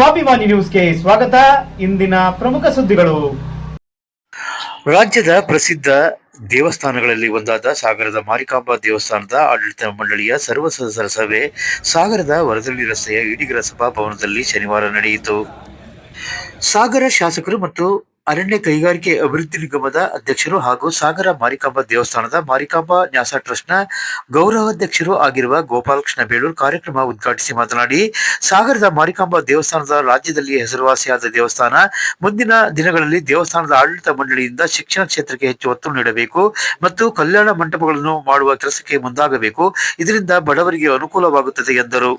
ಸ್ವಾಭಿಮಾನಿ ನ್ಯೂಸ್ಗೆ ಸ್ವಾಗತ. ಇಂದಿನ ಪ್ರಮುಖ ಸುದ್ದಿಗಳು. ರಾಜ್ಯದ ಪ್ರಸಿದ್ಧ ದೇವಸ್ಥಾನಗಳಲ್ಲಿ ಒಂದಾದ ಸಾಗರದ ಮಾರಿಕಾಂಬಾ ದೇವಸ್ಥಾನದ ಆಡಳಿತ ಮಂಡಳಿಯ ಸರ್ವ ಸದಸ್ಯರ ಸಭೆ ಸಾಗರದ ವರದಳ್ಳಿ ರಸ್ತೆಯ ಇಡಿಗರ ಸಭಾಭವನದಲ್ಲಿ ಶನಿವಾರ ನಡೆಯಿತು. ಸಾಗರ ಶಾಸಕರು ಮತ್ತು ಅರಣ್ಯ ಕೈಗಾರಿಕೆ ಅಭಿವೃದ್ಧಿ ನಿಗಮದ ಅಧ್ಯಕ್ಷರು ಹಾಗೂ ಸಾಗರ ಮಾರಿಕಾಂಬಾ ದೇವಸ್ಥಾನದ ಮಾರಿಕಾಂಬಾ ನ್ಯಾಸ ಟ್ರಸ್ಟ್ನ ಗೌರವಾಧ್ಯಕ್ಷರು ಆಗಿರುವ ಗೋಪಾಲಕೃಷ್ಣ ಬೇಳೂರ್ ಕಾರ್ಯಕ್ರಮ ಉದ್ಘಾಟಿಸಿ ಮಾತನಾಡಿ, ಸಾಗರದ ಮಾರಿಕಾಂಬಾ ದೇವಸ್ಥಾನದ ರಾಜ್ಯದಲ್ಲಿ ಹೆಸರುವಾಸಿಯಾದ ದೇವಸ್ಥಾನ, ಮುಂದಿನ ದಿನಗಳಲ್ಲಿ ದೇವಸ್ಥಾನದ ಆಡಳಿತ ಮಂಡಳಿಯಿಂದ ಶಿಕ್ಷಣ ಕ್ಷೇತ್ರಕ್ಕೆ ಹೆಚ್ಚು ಒತ್ತು ನೀಡಬೇಕು ಮತ್ತು ಕಲ್ಯಾಣ ಮಂಟಪಗಳನ್ನು ಮಾಡುವ ಕೆಲಸಕ್ಕೆ ಮುಂದಾಗಬೇಕು. ಇದರಿಂದ ಬಡವರಿಗೆ ಅನುಕೂಲವಾಗುತ್ತದೆ ಎಂದರು.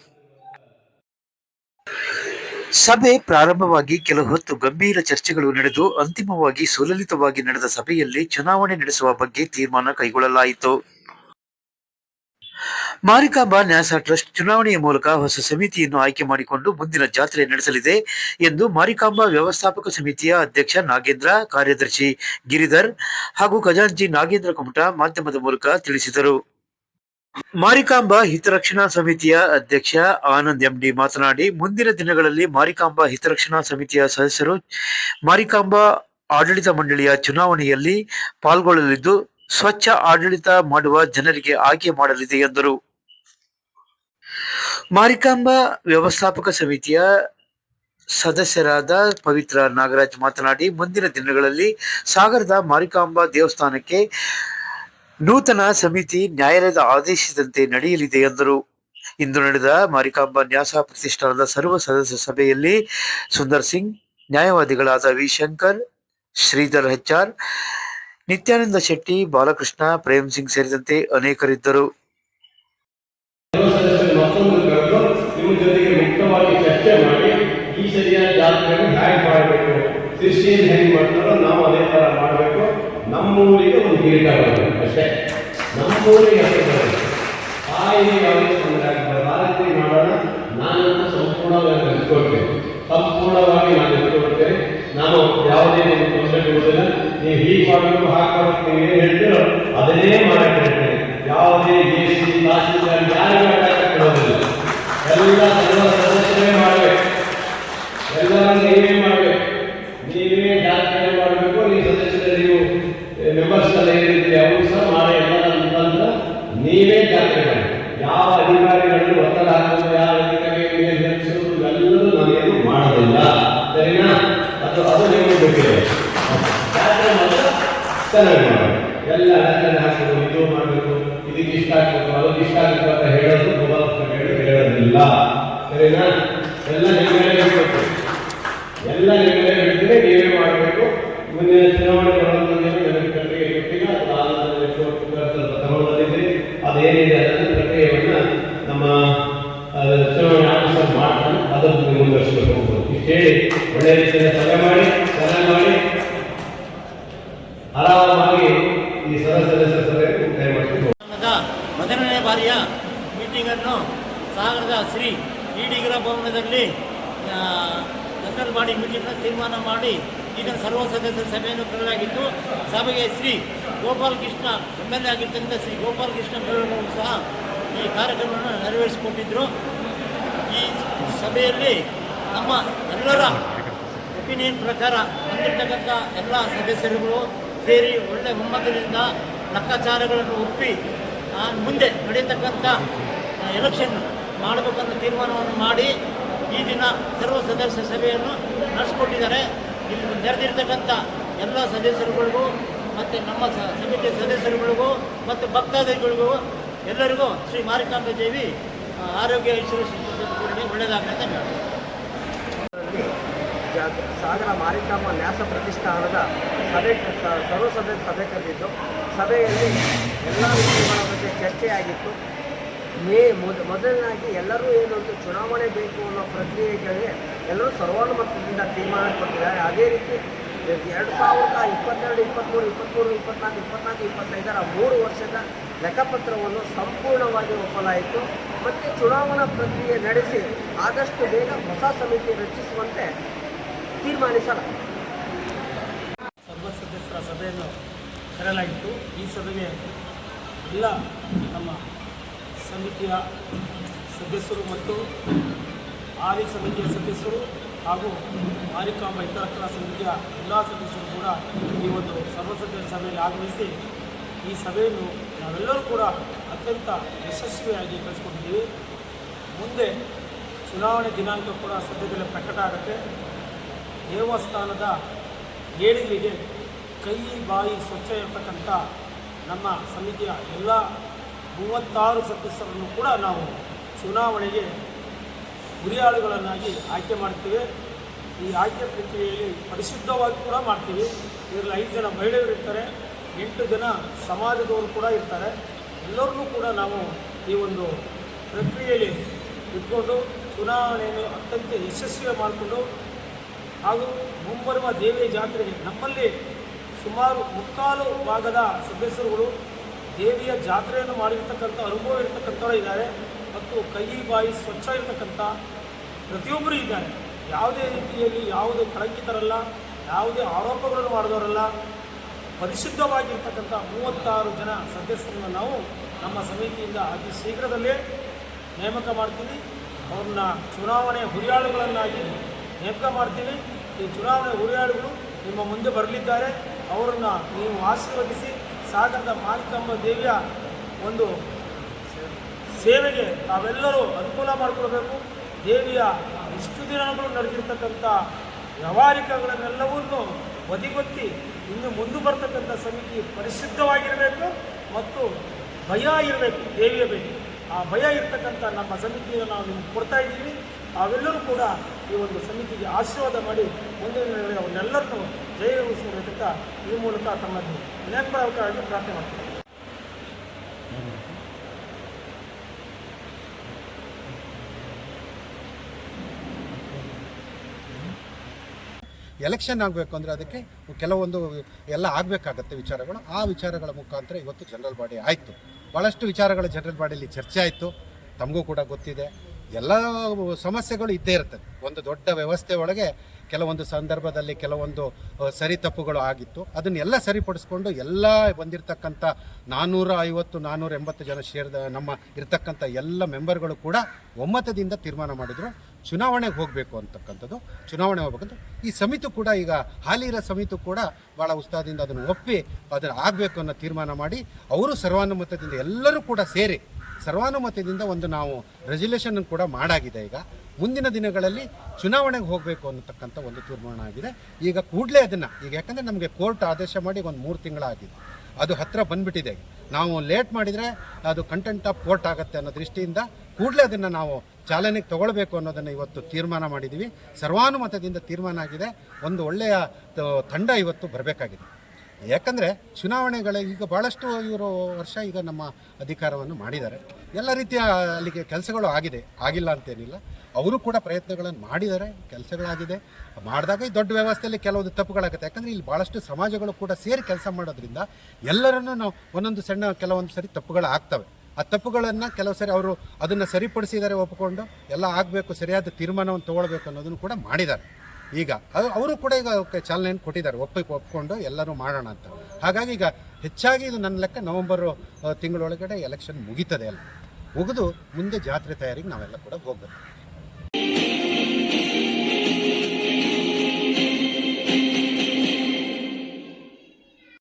ಸಭೆ ಪ್ರಾರಂಭವಾಗಿ ಕೆಲ ಹೊತ್ತು ಗಂಭೀರ ಚರ್ಚೆಗಳು ನಡೆದು ಅಂತಿಮವಾಗಿ ಸುಲಲಿತವಾಗಿ ನಡೆದ ಸಭೆಯಲ್ಲಿ ಚುನಾವಣೆ ನಡೆಸುವ ಬಗ್ಗೆ ತೀರ್ಮಾನ ಕೈಗೊಳ್ಳಲಾಯಿತು. ಮಾರಿಕಾಂಬಾ ನ್ಯಾಸ ಟ್ರಸ್ಟ್ ಚುನಾವಣೆಯ ಮೂಲಕ ಹೊಸ ಸಮಿತಿಯನ್ನು ಆಯ್ಕೆ ಮಾಡಿಕೊಂಡು ಮುಂದಿನ ಜಾತ್ರೆ ನಡೆಸಲಿದೆ ಎಂದು ಮಾರಿಕಾಂಬಾ ವ್ಯವಸ್ಥಾಪಕ ಸಮಿತಿಯ ಅಧ್ಯಕ್ಷ ನಾಗೇಂದ್ರ ಕಾರ್ಯದರ್ಶಿ ಗಿರಿಧರ್ ಹಾಗೂ ಖಜಾಂಚಿ ನಾಗೇಂದ್ರ ಕುಮಟ ಮಾಧ್ಯಮದ ಮೂಲಕ ತಿಳಿಸಿದರು. ಮಾರಿಕಾಂಬಾ ಹಿತರಕ್ಷಣಾ ಸಮಿತಿಯ ಅಧ್ಯಕ್ಷ ಆನಂದ್ ಎಂಡಿ ಮಾತನಾಡಿ, ಮುಂದಿನ ದಿನಗಳಲ್ಲಿ ಮಾರಿಕಾಂಬಾ ಹಿತರಕ್ಷಣಾ ಸಮಿತಿಯ ಸದಸ್ಯರು ಮಾರಿಕಾಂಬಾ ಆಡಳಿತ ಮಂಡಳಿಯ ಚುನಾವಣೆಯಲ್ಲಿ ಪಾಲ್ಗೊಳ್ಳಲಿದ್ದು, ಸ್ವಚ್ಛ ಆಡಳಿತ ಮಾಡುವ ಜನರಿಗೆ ಆಯ್ಕೆ ಮಾಡಲಿದೆ ಎಂದರು. ಮಾರಿಕಾಂಬಾ ವ್ಯವಸ್ಥಾಪಕ ಸಮಿತಿಯ ಸದಸ್ಯರಾದ ಪವಿತ್ರ ನಾಗರಾಜ್ ಮಾತನಾಡಿ, ಮುಂದಿನ ದಿನಗಳಲ್ಲಿ ಸಾಗರದ ಮಾರಿಕಾಂಬಾ ದೇವಸ್ಥಾನಕ್ಕೆ ನೂತನ ಸಮಿತಿ ನ್ಯಾಯಾಲಯದ ಆದೇಶದಂತೆ ನಡೆಯಲಿದೆ ಎಂದರು. ಇಂದು ನಡೆದ ಮಾರಿಕಾಂಬಾ ನ್ಯಾಸ ಪ್ರತಿಷ್ಠಾನದ ಸರ್ವ ಸದಸ್ಯ ಸಭೆಯಲ್ಲಿ ಸುಂದರ್ ಸಿಂಗ್, ನ್ಯಾಯವಾದಿಗಳಾದ ವಿ ಶಂಕರ್ ಶ್ರೀಧರ್ ಹೆಚ್ಆರ್ ನಿತ್ಯಾನಂದ ಶೆಟ್ಟಿ, ಬಾಲಕೃಷ್ಣ, ಪ್ರೇಮ್ ಸಿಂಗ್ ಸೇರಿದಂತೆ ಅನೇಕರಿದ್ದರು. ನಿಮ್ಮ ನಾವು ಅದೇ ಥರ ಮಾಡಬೇಕು ನಮ್ಮೂರಿಗೆ ಒಂದು ಕಿರೀಟ ಬರಬೇಕು ಅಷ್ಟೇ ನಮ್ಮೂರಿಗೆ ಹೆಸರು ಬರಬೇಕು ತಾಯಿಗೆ ಯಾವುದೇ ತೊಂದರೆ ಆ ರೀತಿ ಮಾಡೋಣ. ನಾನಂತೂ ಸಂಪೂರ್ಣವಾಗಿ ನಿಂತ್ಕೊಳ್ತೇನೆ ಸಂಪೂರ್ಣವಾಗಿ ನಾನು ನಿಂತ್ಕೊಳ್ತೇನೆ ನಾನು ಯಾವುದೇ ನಿಮ್ಗೆ ತೊಂದರೆ ಕೊಡೋದಿಲ್ಲ ನೀವು ಹೀಗೆ ಮಾಡಬೇಕು ನೀವು ಏನು ಹೇಳ್ತೀರೋ ಅದನ್ನೇ ಮಾಡಕ್ಕೆ ಯಾವುದೇ ಎ ಸಿ ತಹಸೀಲ್ದಾರ್ ಯಾರಿಗೂ ಅಡ್ಡ ಕೊಡೋದಿಲ್ಲ ಎಲ್ಲ ಸರ್ವ ಸದಸ್ಯರೇ ಮಾಡಬೇಕು ಎಲ್ಲರೂ ನೀವೇ ಮಾಡಬೇಕು ನೀವೇ ಜಾತ್ರೆ ಮಾಡಬೇಕು ನೀವು ಸದಸ್ಯರು ನೀವು ಮೆಂಬರ್ಸ್ ಎಲ್ಲ ಏನಿದ್ರೆ ಅವರು ಸಹ ಮಾಡಿ ಎಲ್ಲರ ಮುಖಾಂತರ ನೀವೇ ಜಾತ್ರೆ ಮಾಡಿ ಯಾವ ಅಧಿಕಾರಿಗಳನ್ನು ಒತ್ತಡ ಹಾಕೋದು ಯಾವ ಅಧಿಕಾರಿಗಳಿಗೆ ಮೇಲೆ ಹೆಚ್ಚಿಸೋದು ಇವೆಲ್ಲವೂ ನಾನೇನು ಮಾಡೋದಿಲ್ಲ ಸರಿನಾ ಅದು ಅದು ನಿಮಗೆ ಬೇಕಿದೆ ಜಾತ್ರೆ ಮಾತ್ರ ಚೆನ್ನಾಗಿ ಮಾಡಬೇಕು ಎಲ್ಲ ಅಡಚಣೆ ಇದು ಮಾಡಬೇಕು ಇದಕ್ಕೆ ಇಷ್ಟ ಆಗಬೇಕು ಅದಕ್ಕೆ ಇಷ್ಟ ಆಗಬೇಕು ಅಂತ ಹೇಳೋದು ಹೇಳೋದಿಲ್ಲ ಸರಿನಾ ಎಲ್ಲ ಇರಬೇಕು ಎಲ್ಲ ಅದನ್ನು ಮುಂದುವರಿಸಬೇಕು ಇಷ್ಟು ಒಳ್ಳೆಯ ರೀತಿಯಿಂದ ಸಭೆ ಮಾಡಿ ಸಲಹೆ ಮಾಡಿ ಈ ಸದಸ್ಯ ಸಭೆ ಮುಕ್ತಾಯ ಸಂಘದ ಮೊದಲನೇ ಬಾರಿಯ ಮೀಟಿಂಗನ್ನು ಸಾಗರದ ಶ್ರೀ ಈಡಿಗರ ಭವನದಲ್ಲಿ ಜನರಲ್ ಬಾಡಿ ಮೀಟಿಂಗ್ನ ತೀರ್ಮಾನ ಮಾಡಿ ಈಗ ಸರ್ವ ಸದಸ್ಯರ ಸಭೆಯನ್ನು ಕರೆಯಲಾಗಿತ್ತು. ಸಭೆಗೆ Shri Gopal Krishna M L A ಆಗಿರ್ತಕ್ಕಂಥ ಶ್ರೀ ಗೋಪಾಲ್ ಕೃಷ್ಣ ಬೆಳವರು ಸಹ ಈ ಕಾರ್ಯಕ್ರಮವನ್ನು ನೆರವೇರಿಸಿಕೊಟ್ಟಿದ್ದರು ಸಭೆಯಲ್ಲಿ ನಮ್ಮ ಎಲ್ಲರ ಒಪಿನಿಯನ್ ಪ್ರಕಾರ ಬಂದಿರತಕ್ಕಂಥ ಎಲ್ಲ ಸದಸ್ಯರುಗಳು ಸೇರಿ ಒಳ್ಳೆ ಒಮ್ಮತದಿಂದ ಲೆಕ್ಕಾಚಾರಗಳನ್ನು ಒಪ್ಪಿ ಮುಂದೆ ನಡೆಯತಕ್ಕಂಥ ಎಲೆಕ್ಷನ್ ಮಾಡಬೇಕಂತ ತೀರ್ಮಾನವನ್ನು ಮಾಡಿ ಈ ದಿನ ಸರ್ವ ಸದಸ್ಯ ಸಭೆಯನ್ನು ನಡೆಸ್ಕೊಟ್ಟಿದ್ದಾರೆ. ಇಲ್ಲಿ ನೆರೆದಿರ್ತಕ್ಕಂಥ ಎಲ್ಲ ಸದಸ್ಯರುಗಳಿಗೂ ಮತ್ತು ನಮ್ಮ ಸಮಿತಿ ಸದಸ್ಯರುಗಳಿಗೂ ಮತ್ತು ಭಕ್ತಾದಿಗಳಿಗೂ ಎಲ್ಲರಿಗೂ ಶ್ರೀ ಮಾರಿಕಾಂಬ ದೇವಿ ಆರೋಗ್ಯ ಇನ್ಶೂರೆನ್ಸ್ ಒಳ್ಳೆಯದಾಗುತ್ತೆ ಸಾಗರ ಮಾರಿಕಾಂಬ ನ್ಯಾಸ ಪ್ರತಿಷ್ಠಾನದ ಸಭೆ ಸರ್ವ ಸಭೆ ಸಭೆ ಕರೆದಿದ್ದು, ಸಭೆಯಲ್ಲಿ ಎಲ್ಲ ವಿಷಯಗಳ ಬಗ್ಗೆ ಚರ್ಚೆಯಾಗಿತ್ತು ಮೇ ಮೊದ ಮೊದಲನಾಗಿ ಎಲ್ಲರೂ ಏನೊಂದು ಚುನಾವಣೆ ಬೇಕು ಅನ್ನೋ ಪ್ರಕ್ರಿಯೆಗಳಿಗೆ ಎಲ್ಲರೂ ಸರ್ವಾನುಮತದಿಂದ ತೀರ್ಮಾನ ಕೊಟ್ಟಿದ್ದಾರೆ. ಅದೇ ರೀತಿ ಎರಡು ಸಾವಿರದ ಇಪ್ಪತ್ತೆರಡು ಇಪ್ಪತ್ತ್ಮೂರು ಇಪ್ಪತ್ತ್ಮೂರು ಇಪ್ಪತ್ನಾಲ್ಕು ಇಪ್ಪತ್ನಾಲ್ಕು, ಇಪ್ಪತ್ತೈದರ ಮೂರು ವರ್ಷದ ಲೆಕ್ಕಪತ್ರವನ್ನು ಸಂಪೂರ್ಣವಾಗಿ ಒಪ್ಪಲಾಯಿತು. ಮತ್ತು ಚುನಾವಣಾ ಪ್ರಕ್ರಿಯೆ ನಡೆಸಿ ಆದಷ್ಟು ಬೇಗ ಹೊಸ ಸಮಿತಿ ರಚಿಸುವಂತೆ ತೀರ್ಮಾನಿಸಲಾಯಿತು. ಸರ್ವ ಸದಸ್ಯರ ಸಭೆಯನ್ನು ಕರೆಯಲಾಗಿತ್ತು ಈ ಸಭೆಗೆ ಎಲ್ಲ ನಮ್ಮ ಸಮಿತಿಯ ಸದಸ್ಯರು ಮತ್ತು ಆರಿ ಸಮಿತಿಯ ಸದಸ್ಯರು ಹಾಗೂ ಮಾರಿಕಾಂಬ ಹಿತರಕ್ಷಣಾ ಸಮಿತಿಯ ಎಲ್ಲ ಸದಸ್ಯರು ಕೂಡ ಈ ಒಂದು ಸರ್ವಸದಸ್ಯ ಸಭೆಯಲ್ಲಿ ಆಗಮಿಸಿ ಈ ಸಭೆಯನ್ನು ನಾವೆಲ್ಲರೂ ಕೂಡ ಅತ್ಯಂತ ಯಶಸ್ವಿಯಾಗಿ ಕಳಿಸ್ಕೊಂಡಿದ್ದೀವಿ ಮುಂದೆ ಚುನಾವಣೆ ದಿನಾಂಕ ಕೂಡ ಸದ್ಯದಲ್ಲೇ ಪ್ರಕಟ ಆಗುತ್ತೆ. ದೇವಸ್ಥಾನದ ಏಳಿಗೆಗೆ ಕೈ, ಬಾಯಿ ಸ್ವಚ್ಛ ಇರತಕ್ಕಂಥ ನಮ್ಮ ಸಮಿತಿಯ ಎಲ್ಲ ಮೂವತ್ತಾರು ಸದಸ್ಯರನ್ನು ಕೂಡ ನಾವು ಚುನಾವಣೆಗೆ ಗುರಿಯಾಳುಗಳನ್ನಾಗಿ ಆಯ್ಕೆ ಮಾಡ್ತೀವಿ. ಈ ಆಯ್ಕೆ ಪ್ರಕ್ರಿಯೆಯಲ್ಲಿ ಪರಿಶುದ್ಧವಾಗಿ ಕೂಡ ಮಾಡ್ತೀವಿ. ಇದರಲ್ಲಿ ಐದು ಜನ ಮಹಿಳೆಯರು ಇರ್ತಾರೆ, ಎಂಟು ಜನ ಸಮಾಜದವರು ಕೂಡ ಇರ್ತಾರೆ. ಎಲ್ಲರನ್ನೂ ಕೂಡ ನಾವು ಈ ಒಂದು ಪ್ರಕ್ರಿಯೆಯಲ್ಲಿ ಇಟ್ಕೊಂಡು ಚುನಾವಣೆಯನ್ನು ಅತ್ಯಂತ ಯಶಸ್ವಿ ಮಾಡಿಕೊಂಡು ಹಾಗೂ ಮುಂಬರುವ ದೇವಿಯ ಜಾತ್ರೆಗೆ ನಮ್ಮಲ್ಲಿ ಸುಮಾರು ಮುಕ್ಕಾಲು ಭಾಗದ ಸದಸ್ಯರುಗಳು ದೇವಿಯ ಜಾತ್ರೆಯನ್ನು ಮಾಡಿರ್ತಕ್ಕಂಥ ಅನುಭವ ಇರತಕ್ಕಂಥವ್ರು ಇದ್ದಾರೆ. ಮತ್ತು ಕೈ, ಬಾಯಿ ಸ್ವಚ್ಛ ಇರತಕ್ಕಂಥ ಪ್ರತಿಯೊಬ್ಬರು ಇದ್ದಾರೆ. ಯಾವುದೇ ರೀತಿಯಲ್ಲಿ ಯಾವುದೇ ಕಳಂಕಿತರಲ್ಲ, ಯಾವುದೇ ಆರೋಪಗಳನ್ನು ಮಾಡಿದವರಲ್ಲ, ಪರಿಶುದ್ಧವಾಗಿರ್ತಕ್ಕಂಥ ಮೂವತ್ತಾರು ಜನ ಸದಸ್ಯರನ್ನು ನಾವು ನಮ್ಮ ಸಮಿತಿಯಿಂದ ಅತಿ ಶೀಘ್ರದಲ್ಲೇ ನೇಮಕ ಮಾಡ್ತೀವಿ. ಅವ್ರನ್ನ ಚುನಾವಣೆ ಹುರಿಯಾಳುಗಳನ್ನಾಗಿ ನೇಮಕ ಮಾಡ್ತೀವಿ. ಈ ಚುನಾವಣೆ ಹುರಿಯಾಳುಗಳು ನಿಮ್ಮ ಮುಂದೆ ಬರಲಿದ್ದಾರೆ. ಅವರನ್ನು ನೀವು ಆಶೀರ್ವದಿಸಿ, ಸಾಗರದ ಮಾಲಿಕಮ್ಮ ದೇವಿಯ ಒಂದು ಸೇವೆಗೆ ತಾವೆಲ್ಲರೂ ಅನುಕೂಲ ಮಾಡಿಕೊಳ್ಬೇಕು. ದೇವಿಯ ಇಷ್ಟು ದಿನಗಳು ನಡೆದಿರ್ತಕ್ಕಂಥ ವ್ಯವಹಾರಿಕಗಳನ್ನೆಲ್ಲವನ್ನು ಬದಿಗೊತ್ತಿ ಇನ್ನು ಮುಂದೆ ಬರ್ತಕ್ಕಂಥ ಸಮಿತಿ ಪರಿಶುದ್ಧವಾಗಿರಬೇಕು ಮತ್ತು ಭಯ ಇರಬೇಕು, ದೇವಿಯ ಬಗ್ಗೆ ಆ ಭಯ ಇರ್ತಕ್ಕಂಥ ನಮ್ಮ ಸಮಿತಿಯನ್ನು ನಾವು ನಿಮ್ಗೆ ಕೊಡ್ತಾ ಇದ್ದೀವಿ. ತಾವೆಲ್ಲರೂ ಕೂಡ ಈ ಒಂದು ಸಮಿತಿಗೆ ಆಶೀರ್ವಾದ ಮಾಡಿ ಮುಂದಿನ ದಿನಗಳಲ್ಲಿ ಅವನ್ನೆಲ್ಲರನ್ನೂ ಜಯಗೊಳಿಸಬೇಕಂತ ಈ ಮೂಲಕ ತಮ್ಮಲ್ಲಿ ವಿನಮ್ರವಾಗಿ ಪ್ರಾರ್ಥನೆ ಮಾಡ್ತೀನಿ ಎಲೆಕ್ಷನ್ ಆಗಬೇಕು ಅಂದರೆ ಅದಕ್ಕೆ ಕೆಲವೊಂದು ಎಲ್ಲ ಆಗಬೇಕಾಗತ್ತೆ ವಿಚಾರಗಳು. ಆ ವಿಚಾರಗಳ ಮುಖಾಂತರ ಇವತ್ತು ಜನರಲ್ ಬಾಡಿ ಆಯಿತು. ಭಾಳಷ್ಟು ವಿಚಾರಗಳು ಜನರಲ್ ಬಾಡಿಯಲ್ಲಿ ಚರ್ಚೆ ಆಯಿತು. ತಮಗೂ ಕೂಡ ಗೊತ್ತಿದೆ. ಎಲ್ಲ ಸಮಸ್ಯೆಗಳು ಇದ್ದೇ ಇರ್ತದೆ. ಒಂದು ದೊಡ್ಡ ವ್ಯವಸ್ಥೆ ಒಳಗೆ ಕೆಲವೊಂದು ಸಂದರ್ಭದಲ್ಲಿ ಕೆಲವೊಂದು ಸರಿ ತಪ್ಪುಗಳು ಆಗಿತ್ತು. ಅದನ್ನೆಲ್ಲ ಸರಿಪಡಿಸ್ಕೊಂಡು ಎಲ್ಲ ಬಂದಿರತಕ್ಕಂಥ ನಾನ್ನೂರ ಐವತ್ತು ನಾನ್ನೂರ ಎಂಬತ್ತು ಜನ ಸೇರಿದ ನಮ್ಮ ಇರತಕ್ಕಂಥ ಎಲ್ಲ ಮೆಂಬರ್ಗಳು ಕೂಡ ಒಮ್ಮತದಿಂದ ತೀರ್ಮಾನ ಮಾಡಿದರು. ಚುನಾವಣೆಗೆ ಹೋಗಬೇಕು ಅಂತಕ್ಕಂಥದ್ದು ಚುನಾವಣೆ ಹೋಗ್ಬೇಕಂತ. ಈ ಸಮಿತಿ ಕೂಡ ಈಗ ಹಾಲಿ ಇರೋ ಸಮಿತಿ ಕೂಡ ಭಾಳ ಉತ್ಸಾಹದಿಂದ ಅದನ್ನು ಒಪ್ಪಿ ಅದನ್ನು ಆಗಬೇಕು ಅನ್ನೋ ತೀರ್ಮಾನ ಮಾಡಿ, ಅವರು ಸರ್ವಾನುಮತದಿಂದ ಎಲ್ಲರೂ ಕೂಡ ಸೇರಿ, ಸರ್ವಾನುಮತದಿಂದ ಒಂದು ನಾವು ರೆಸಲ್ಯೂಷನ್ ಕೂಡ ಮಾಡಾಗಿದೆ ಈಗ. ಮುಂದಿನ ದಿನಗಳಲ್ಲಿ ಚುನಾವಣೆಗೆ ಹೋಗಬೇಕು ಅನ್ನತಕ್ಕಂಥ ಒಂದು ತೀರ್ಮಾನ ಆಗಿದೆ. ಈಗ ಕೂಡಲೇ ಅದನ್ನು, ಈಗ ಯಾಕಂದರೆ ನಮಗೆ ಕೋರ್ಟ್ ಆದೇಶ ಮಾಡಿ ಒಂದು ಮೂರು ತಿಂಗಳಾಗಿದೆ ಅದು ಹತ್ತಿರ ಬಂದ್ಬಿಟ್ಟಿದೆ. ನಾವು ಲೇಟ್ ಮಾಡಿದರೆ ಅದು ಕಂಟೆಂಟ್ ಆಫ್ ಕೋರ್ಟ್ ಆಗುತ್ತೆ ಅನ್ನೋ ದೃಷ್ಟಿಯಿಂದ ಕೂಡಲೇ ಅದನ್ನು ನಾವು ಚಾಲನೆಗೆ ತಗೊಳ್ಬೇಕು ಅನ್ನೋದನ್ನು ಇವತ್ತು ತೀರ್ಮಾನ ಮಾಡಿದ್ದೀವಿ ಸರ್ವಾನುಮತದಿಂದ ತೀರ್ಮಾನ ಆಗಿದೆ. ಒಂದು ಒಳ್ಳೆಯ ತಂಡ ಇವತ್ತು ಬರಬೇಕಾಗಿದೆ. ಯಾಕಂದರೆ ಚುನಾವಣೆಗಳ ಈಗ ಭಾಳಷ್ಟು ಇವರು ವರ್ಷ ಈಗ ನಮ್ಮ ಅಧಿಕಾರವನ್ನು ಮಾಡಿದ್ದಾರೆ. ಎಲ್ಲ ರೀತಿಯ ಅಲ್ಲಿಗೆ ಕೆಲಸಗಳು ಆಗಿದೆ. ಆಗಿಲ್ಲ ಅಂತೇನಿಲ್ಲ. ಅವರು ಕೂಡ ಪ್ರಯತ್ನಗಳನ್ನು ಮಾಡಿದ್ದಾರೆ. ಕೆಲಸಗಳಾಗಿದೆ. ಮಾಡಿದಾಗ ಈ ದೊಡ್ಡ ವ್ಯವಸ್ಥೆಯಲ್ಲಿ ಕೆಲವೊಂದು ತಪ್ಪುಗಳಾಗುತ್ತೆ. ಯಾಕಂದರೆ ಇಲ್ಲಿ ಭಾಳಷ್ಟು ಸಮಾಜಗಳು ಕೂಡ ಸೇರಿ ಕೆಲಸ ಮಾಡೋದ್ರಿಂದ ಎಲ್ಲರನ್ನೂ ನಾವು ಒಂದೊಂದು ಸಣ್ಣ ಕೆಲವೊಂದು ಸರಿ ತಪ್ಪುಗಳು ಆಗ್ತವೆ ಆ ತಪ್ಪುಗಳನ್ನು ಕೆಲವು ಸರಿ ಅವರು ಅದನ್ನು ಸರಿಪಡಿಸಿದ್ದಾರೆ ಒಪ್ಪಿಕೊಂಡು ಎಲ್ಲ ಆಗಬೇಕು, ಸರಿಯಾದ ತೀರ್ಮಾನವನ್ನು ತೊಗೊಳ್ಬೇಕು ಅನ್ನೋದನ್ನು ಕೂಡ ಮಾಡಿದ್ದಾರೆ. ಈಗ ಅವರು ಕೂಡ ಈಗ ಚಾಲನೆಯನ್ನು ಕೊಟ್ಟಿದ್ದಾರೆ, ಒಪ್ಪಿ ಒಪ್ಪಿಕೊಂಡು ಎಲ್ಲರೂ ಮಾಡೋಣ ಅಂತ. ಹಾಗಾಗಿ ಈಗ ಹೆಚ್ಚಾಗಿ ಇದು ನನ್ನ ಲೆಕ್ಕ ನವೆಂಬರು ತಿಂಗಳೊಳಗಡೆ ಎಲೆಕ್ಷನ್ ಮುಗೀತದೆ ಅಲ್ಲ. ಮುಗಿದು ಮುಂದೆ ಜಾತ್ರೆ ತಯಾರಿಗೆ ನಾವೆಲ್ಲ ಕೂಡ ಹೋಗ್ಬೇಕು.